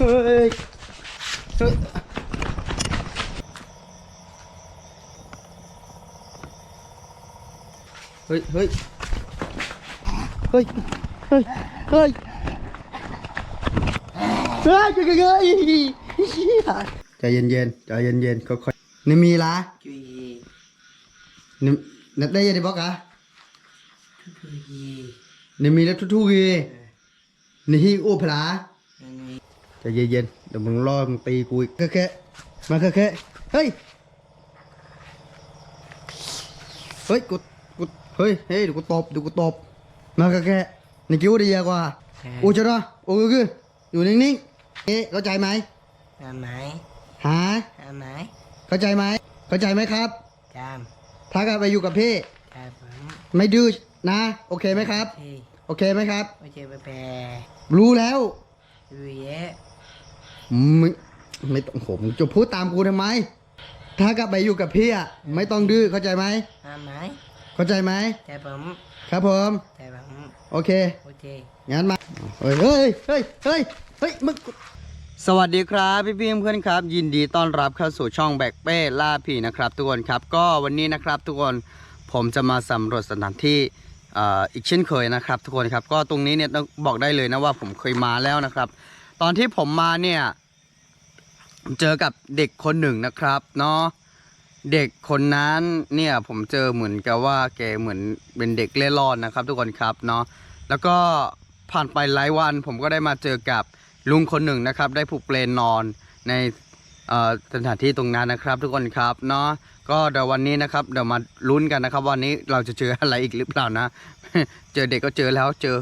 เฮ้ยเฮ้ยเฮ้ยเฮ้ยเฮ้ยเฮ้ยเฮ้ยเฮ้ยเฮ้ยเฮ้ยเฮ้ยใจเย็นใจเย็นๆค่อยๆนี่มีละนี่นัดได้ยังไงบอกอะนี่มีแล้วทุกๆกีนี่ฮีโอพลา นี้ใจเย็นๆเดี๋ยวมึงรอมึงตีกูอีกแค่ๆมาแค่ๆเฮ้ยเฮ้ยกูกูเฮ้ยเฮ้ยเดี๋ยวกูตบเดี๋ยวกูตบมาแค่ๆนี่กิ้วได้เยอะกว่าอูจะรออูคืออยู่นิ่งๆเอ๊ะเข้าใจไหมทำไหมหาทำไหมเข้าใจไหมเข้าใจไหมครับจถ้ากลับไปอยู่กับพี่ำครับผมไม่ดื้อนะ โอเคไหมครับที่โอเคไหมครับไม่ใช่ไปแปรรู้แล้วดูเยอะ ไม่ไม่ต้องผมงจะพูดตามกูทำไม ถ้ากลับไปอยู่กับพี่อะไม่ต้องดื้อเข้าใจไหมทำไหมเข้าใจไหมแต่ผมครับผมแต่ผมโอเคโอเคงั้นมาเฮ้ยเฮ้ยเฮ้ยเฮ้ยเฮ้ยมึงสวัสดีครับพี่พี่เพื่อนๆครับ ยินดีต้อนรับเข้าสู่ช่องแบกเป้ล่าผีนะครับทุกคนครับ ก็วันนี้นะครับทุกคนผมจะมาสำรวจสถานที่เอ่ออีกเช่นเคยนะครับ ทุกคนครับก็ตรงนี้เนี่ยต้องบอกได้เลยนะว่าผมเคยมาแล้วนะครับ ตอนที่ผมมาเนี่ยผม เจอกับเด็กคนหนึ่งนะครับเนาะเด็กคนนั้นเนี่ยผมเจอเหมือนกับว่าแกเหมือนเป็นเด็กเล่ร่อนนะครับ ทุกคนครับเนาะแล้วก็ผ่านไปหลายวัน ผมก็ได้มาเจอกับลุงคนหนึ่งนะครับ ได้ผูกเปลนนอนในสถานที่ตรงนั้นนะครับ ทุกคนครับเนาะก็เดี๋ยววันนี้นะครับเดี๋ยวมาลุ้นกันนะครับ วันนี้เราจะเจออะไรอีกหรือเปล่านะ เจอเด็กก็เจอแล้วเจอ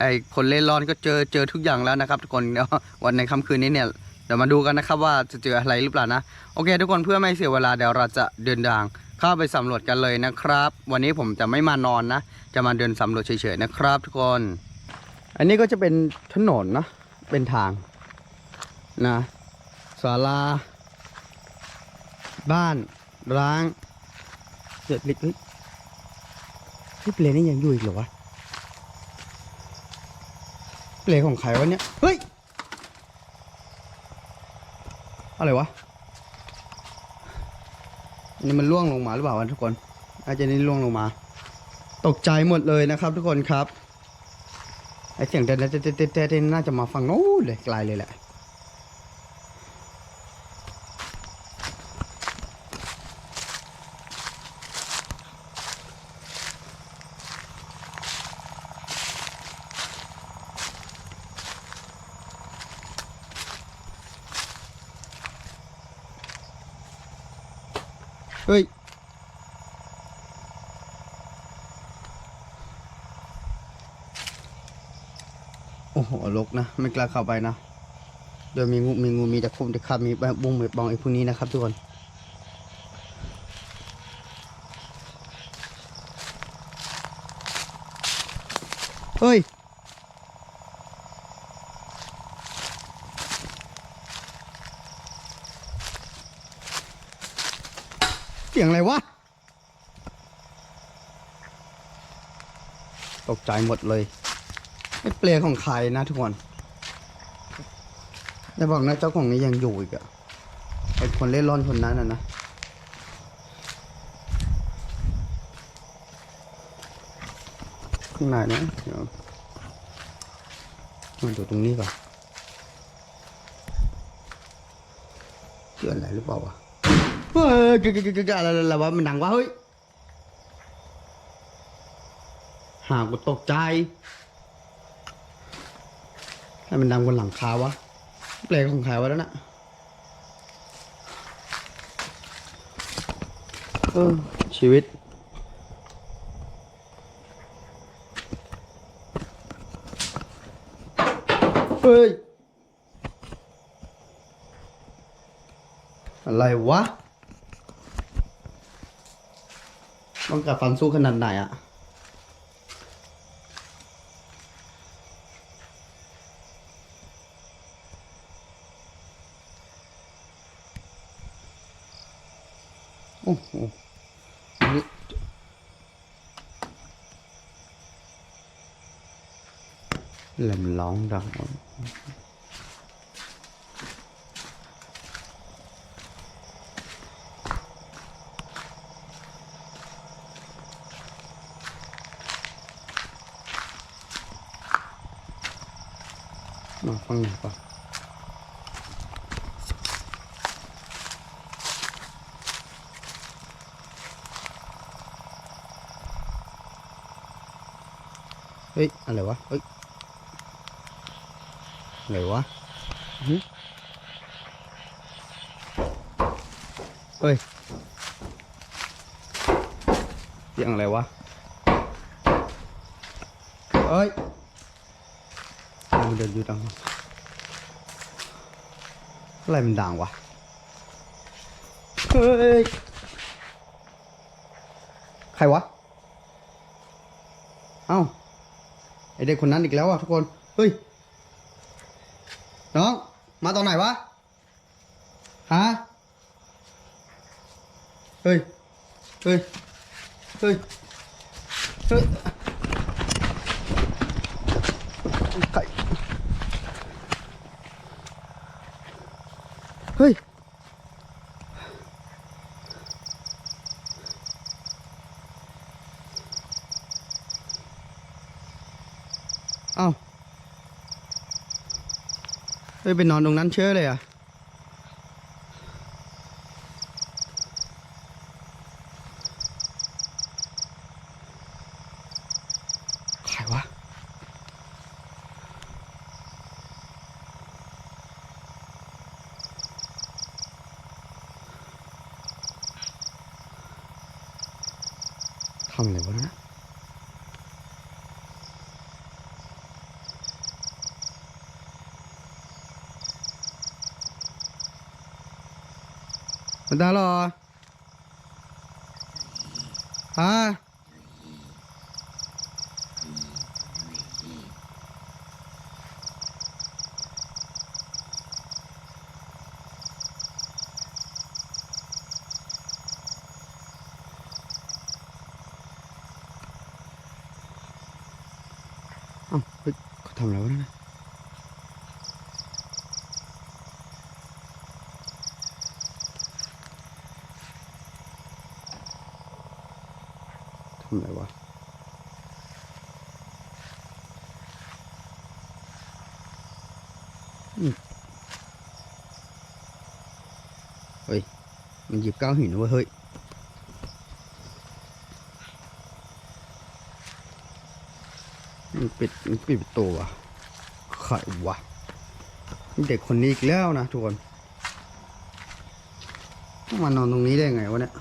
ไอ้คนเล่ร่อนก็เจอเจอทุกอย่างแล้วนะครับ ทุกคนเดี๋ยววันในค่ำคืนนี้เนี่ย เดี๋ยวมาดูกันนะครับว่าจะเจออะไรหรือเปล่านะ โอเค ทุกคนเพื่อไม่เสียเวลาเดี๋ยวเราจะเดินทางเข้าไปสำรวจกันเลยนะครับ วันนี้ผมจะไม่มานอนนะ จะมาเดินสำรวจเฉยๆนะครับ ทุกคน อันนี้ก็จะเป็นถนนนะ เป็นทางนะศาลา บ้านร้างเด็ดลิกเฮ้ยพี่เปลนี่ยังอยู่อีกเหรอวะเปลของใครวะเนี่ย เฮ้ย อะไรวะอันนี้มันล่วงลงมาหรือเปล่าวะทุกคนอาจจะนี่ล่วงลงมา ตกใจหมดเลยนะครับ ทุกคนครับไอเสียงเต้นเต้นเต้นน่าจะมาฝั่งโน้นเลยไกลเลยแหละ อ้โหลกนะ ไม่กล้าเข้าไปนะ โดยมีงูมีงูมีตะคุ่มตะขาบมีแบบบุ้งแบบองไอ้พวกนี้นะครับทุกคนเฮ้ย เสียงอะไรวะ ตกใจหมดเลย อ้เปลของใครนะทุกคนแต่บอกนะเจ้าของนี้ยังอยู่อีกอะไอ้คนเล่นร่อนคนนั้นอะนะข้างในนะเดี๋ยวมาดูตรงนี้ก่อนเกิดอะไรหรือเปล่าวะเฮ้ยกึกกึกกึกอะไรอะไรวะมันดังวะเฮ้ยหากูตกใจ ให้มันดังบนหลังคาวะเปลของใครวะแล้วน่ะเออชีวิต เฮ้ย อะไรวะ ต้องกัดฟันสู้ขนาดไหนอะ องเรามาฟังหน่อยก่อนเฮ้ย อะไรวะ เฮ้ย อะไรวะหึเฮ้ยเสียงอะไรวะเฮ้ยมันเดินอยู่ดังวะอะไรมันดังวะ เฮ้ย ใครวะ เอ้า ไอเด็กคนนั้นอีกแล้วอะทุกคน เฮ้ยน้อง มาตอนไหนวะ ฮะ เฮ้ย เฮ้ย เฮ้ย เฮ้ยใครเฮ้ยเอ้า เฮ้ยไปนอนตรงนั้นเชื่อเลยอะ 不打了啊啊。 ทำอะไรวะอืมเฮ้ย มันหยิบก้าวหินเว้ยเฮ้ยมันปิดมันปิดประตูวะใครวะเด็กคนนี้อีกแล้วนะทุกคน มานอนตรงนี้ได้ไงวะเนี่ย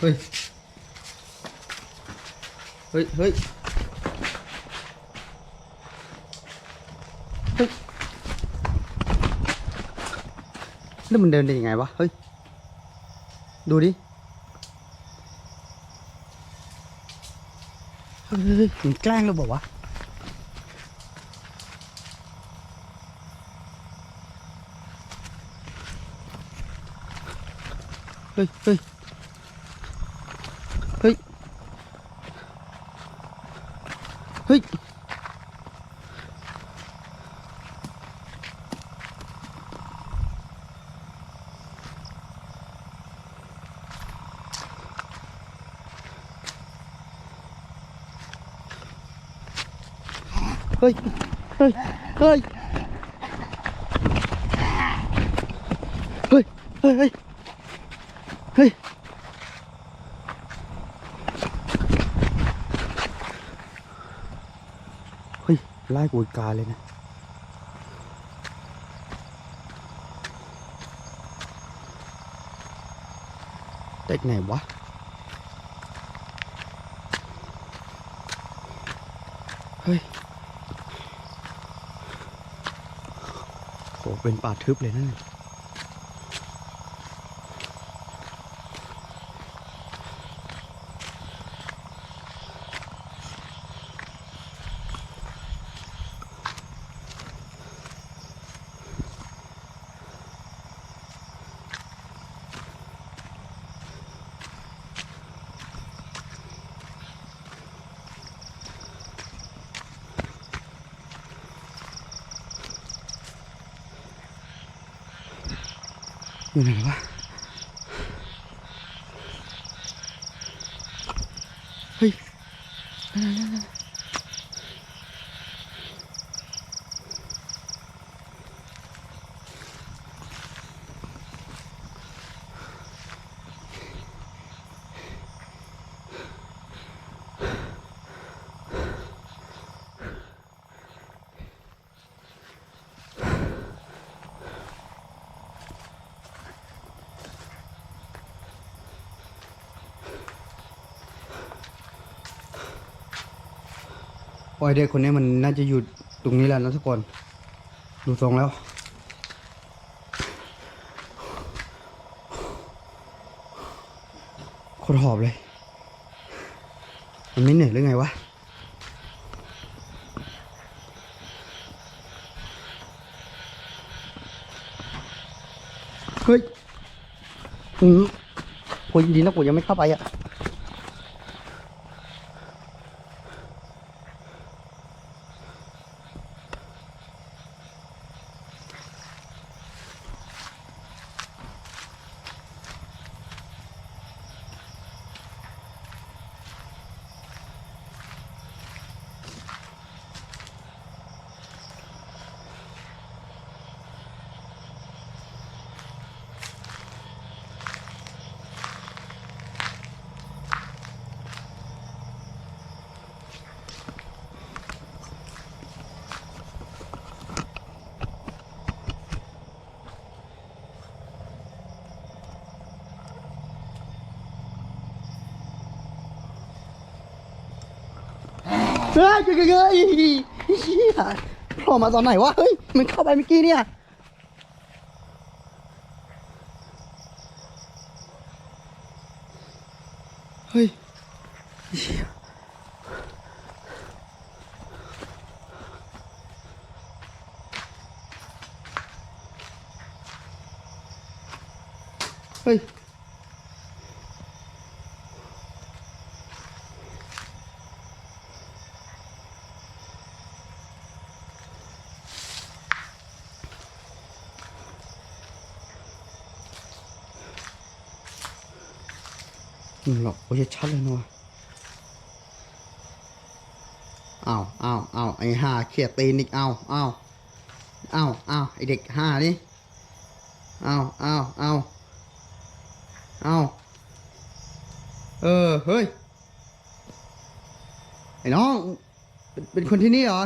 เฮ้ย เฮ้ย เฮ้ย แล้วมันเดินได้ยังไงวะ เฮ้ย ดูดิ ถึงแกล้งเราบอกว่าเฮ้ยเฮ้ย ฮ้ย เฮ้ย เฮ้ย เฮ้ย เฮ้ย เฮ้ย เฮ้ยไล่กูอีกาเลยนะเเด็กไหนวะเฮ้ย โห เป็นป่าทึบเลยนั่น น่ะอยู่ไหนวะ เฮ้ยนั่นนั่นนั่น โอ้ยเด็กคนนี้มันน่าจะอยู่ตรงนี้แหละนะทุกคน ดูทรงแล้ว โคตรหอบเลย มันไม่เหนื่อยหรือไงวะเฮ้ยอืมโหดีนะกูยังไม่เข้าไปอะ เฮ้ยเฮ้ยเฮ้ยเฮ้ยเฮ้ยโผล่มาตอนไหนวะ เฮ้ย มันเข้าไปเมื่อกี้เนี่ย เฮ้ยเหี้ยเฮ้ย อืม หรอกโอ้ยชัดเลยนะวะอ้าวอ้าวอ้าวไอ้ห่าเขียดตีนอีกอ้าวอ้าวอ้าวอ้าวไอ้เด็กห่านี่อ้าวอ้าวอ้าวอ้าวเออ เฮ้ย ไอ้น้อง เป็นคนที่นี่เหรอ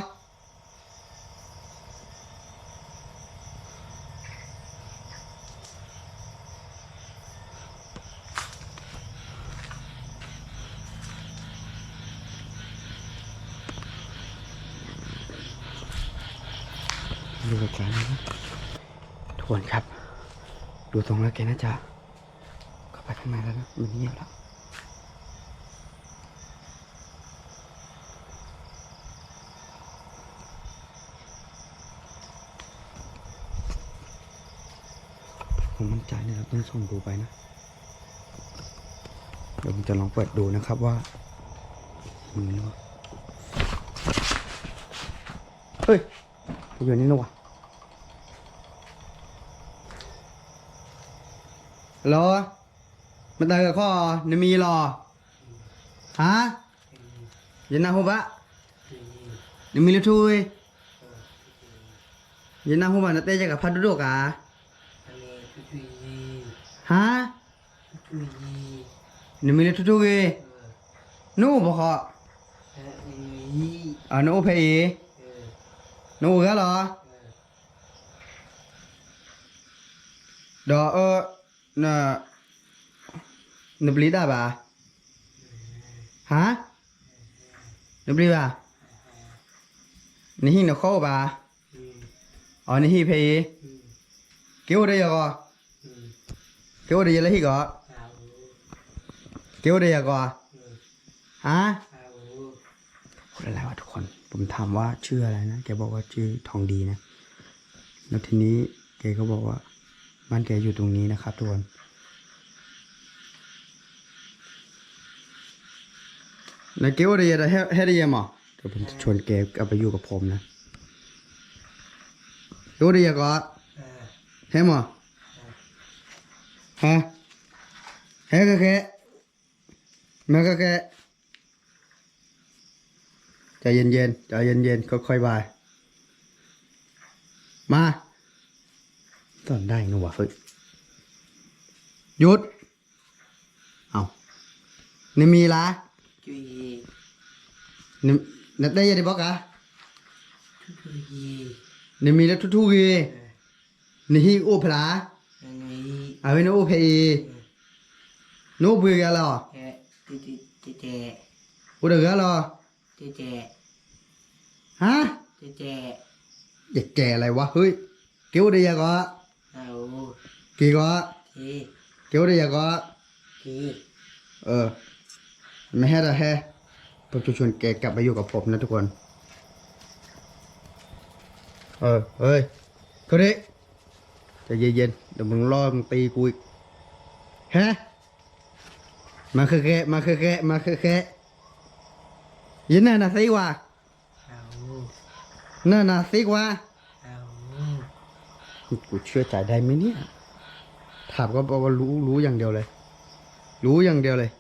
ดูไกลๆนะทวนครับ ดูตรงแล้วแกน่าจะเข้าไปข้างในแล้วนะมันเงียบแล้วผมมั่นใจนี่ยเราต้องส่องดูไปนะเดี๋ยวผมจะลองเปิดดูนะครับว่ามันเปล่าเฮ้ยอยู่นี่นะวะ ฮัลโหลมันเตยกับข้อนมีรอฮะยันนาหุบะนมีลูทุยยันนาหุบะนาเตจะกับพัดดุดกะฮะทุยยีนมีลูกทุยนู่บ่ขอเอออันนี้ยีอ่านู่เพยนู่ก็เหรอดอเออ น่ะนบลีได้ปะฮะนบลีปะนี่หินนกเข้าปะอ๋อนี่หิเพย์อืมเกี่ยวได้ยังก็เกี่ยวได้ยังแล้วหิก็เกี่ยวได้ยังก็ฮะเอาคนอะไรวะทุกคน ผมถามว่าชื่ออะไรนะ แกบอกว่าชื่อทองดีนะ แล้วทีนี้แกก็บอกว่า บ้านแกอยู่ตรงนี้นะครับทุกคนนายเกว่าได้ยังให้ให้ได้ยังมั้งเดี๋ยวผมจะชวนแกกลับไปอยู่กับผมนะเกว่าได้ยังก็อ่าให้มั้งฮะให้ก็แค่มาก็แค่ใจเย็นๆใจเย็นๆค่อยๆบายมา ตอนได้นะวะเฮ้ยหยุด เอานี่มีละจุยนี่นัดได้ยังได้บอกอะจุยนี่มีแล้วทุกๆกีนี่ฮีโอพลาอันนี้เอาไว้นะโอเพอีโนบุยกันหรอแค่ติติติเจอุดกันหรอติเจฮะติเจอยากแก่อะไรวะเฮ้ยเกี่ยวได้ยังก็ เอากี่ก็ทีเกี่ยวได้ยังก็ทีเออไม่ให้ละแฮผมจะชวนแกกลับไปอยู่กับผมนะทุกคน เออ เฮ้ยเขาดิใจะเย็นๆเดี๋ยวมึงรอมึงตีกูอีกฮะมาคือแกะมาคือแกะมาคือแกะยินน่ะนะสิวะเอาน่ะนะสิวะเอา กูเชื่อใจได้ไหมเนี่ย ถามก็บอกว่ารู้รู้อย่างเดียวเลย รู้อย่างเดียวเลย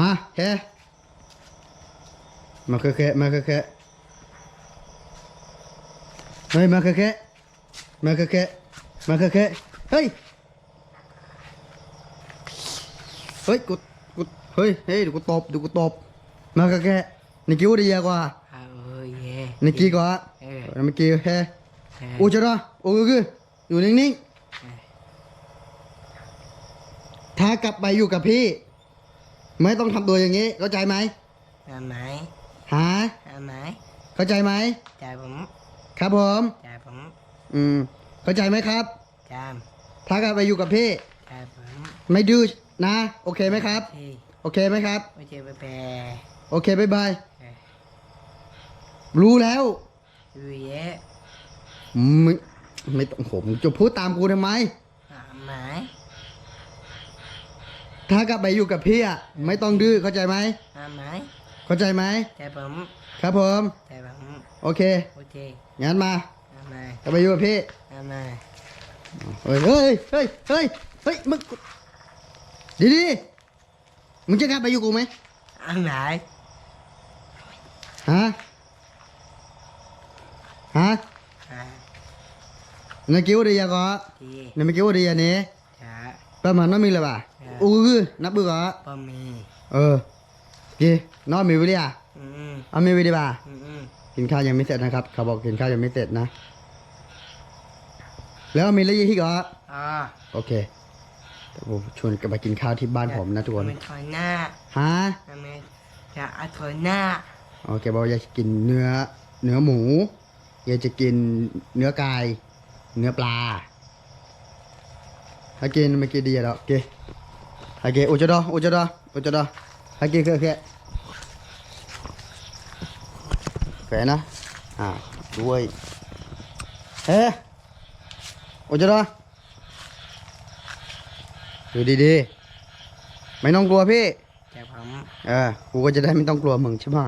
มาแค่มาแค่แค่มาแค่แค่เฮ้ยมาแค่แค่มาแค่แค่มาแค่แค่เฮ้ยเฮ้ยกูกูเฮ้ยเฮ้ยเดี๋ยวกูตบเดี๋ยวกูตบมาแค่แค่นี่กิ้วดีกว่าเอาเย่นี่กี้กว่า เออเมื่อกี้แค่เอออูจะรออูคืออยู่นิ่งๆถ้ากลับไปอยู่กับพี่ ไม่ต้องทำตัวอย่างนี้ เข้าใจไหมเอาไหมหาเอาไหมเข้าใจไหมจ่ายผมครับผมจ่ายผมอืม เข้าใจไหมครับจามถ้ากลับไปอยู่กับพี่จ่ายผมไม่ดื้อนะ โอเคไหมครับที่โอเคไหมครับไม่ใช่ไปแปรโอเคบายบายเออรู้แล้ว ดูเย่ไม่ไม่ต้องผมงจะพูดตามกูทำไมเอาไหมถ้ากลับไปอยู่กับพี่อะไม่ต้องดื้อเข้าใจไหมเอาไหมเข้าใจไหมจ่ายผมครับผมจ่ายผมโอเคโอเคงั้นมาเอาไหมกลับไปอยู่กับพี่เอาไหมเฮ้ยเฮ้ยเฮ้ยเฮ้ยเฮ้ยมึงดีดีๆมึงจะกลับไปอยู่กูไหมเอาไหมฮะ ฮะอ่านายกิ้วดีอะก็ที่นายไม่กิ้วดีอะเนี่ยจ่าประมาณน้องมีเลยป่ะอ่าอู้คือนับบือก็บะหมี่เออกี่น้องมีวิดีอะอืมเอามีวิดีป่ะอืมอืมกินข้าวยังไม่เสร็จนะครับเขาบอกกินข้าวยังไม่เสร็จนะ แล้วมีอะไรอีกก็อ๋อโอเคเดี๋ยวผมชวนกันไปกินข้าวที่บ้านผมนะทุกคนมันถอยหน้าฮะมันจะเอาถอยหน้าโอเคบอกว่าอยากจะกินเนื้อเนื้อหมู อยากจะกินเนื้อไก่เนื้อปลาให้กินไม่กินดีอะดอกโอเคให้กินอุจจาระอุจจาระอุจจาระให้กินแค่แค่แค่นะอ่าด้วยเฮ้อุจจาระดูดีๆไม่ต้องกลัวพี่แต่ผมเออกูก็จะได้ไม่ต้องกลัวมึงใช่ไหม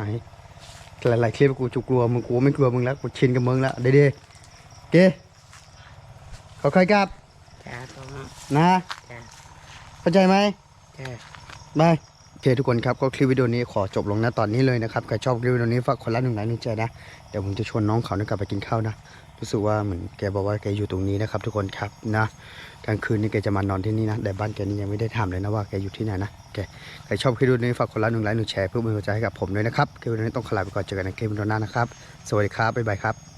หลายๆคลิปกูจะกลัวมึงกูไม่กลัวมึงแล้วกูชินกับมึงแล้วเด้ๆโอเคขอใครกลับแต่ผมนะแต่เข้าใจไหมแต่บายโอเคทุกคนครับก็คลิปวิดีโอนี้ขอจบลงนะตอนนี้เลยนะครับใครชอบคลิปวิดีโอนี้ฝากคนละหนึ่งไลค์หนึ่งใจนะเดี๋ยวผมจะชวนน้องเขานะกลับไปกินข้าวนะ รู้สึกว่าเหมือนแกบอกว่าแกอยู่ตรงนี้นะครับ ทุกคนครับนะกลางคืนนี่แกจะมานอนที่นี่นะแต่บ้านแกนี่ยังไม่ได้ถามเลยนะว่าแกอยู่ที่ไหนนะแกใครชอบคลิปนี้ฝากคนละหนึ่งไลค์หนึ่งแชร์เพื่อเป็นกำลังใจให้กับผมด้วยนะครับคลิปนี้ต้องขลาไปก่อนเจอกันในคลิปหน้านะครับ สวัสดีครับบ๊ายบายครับ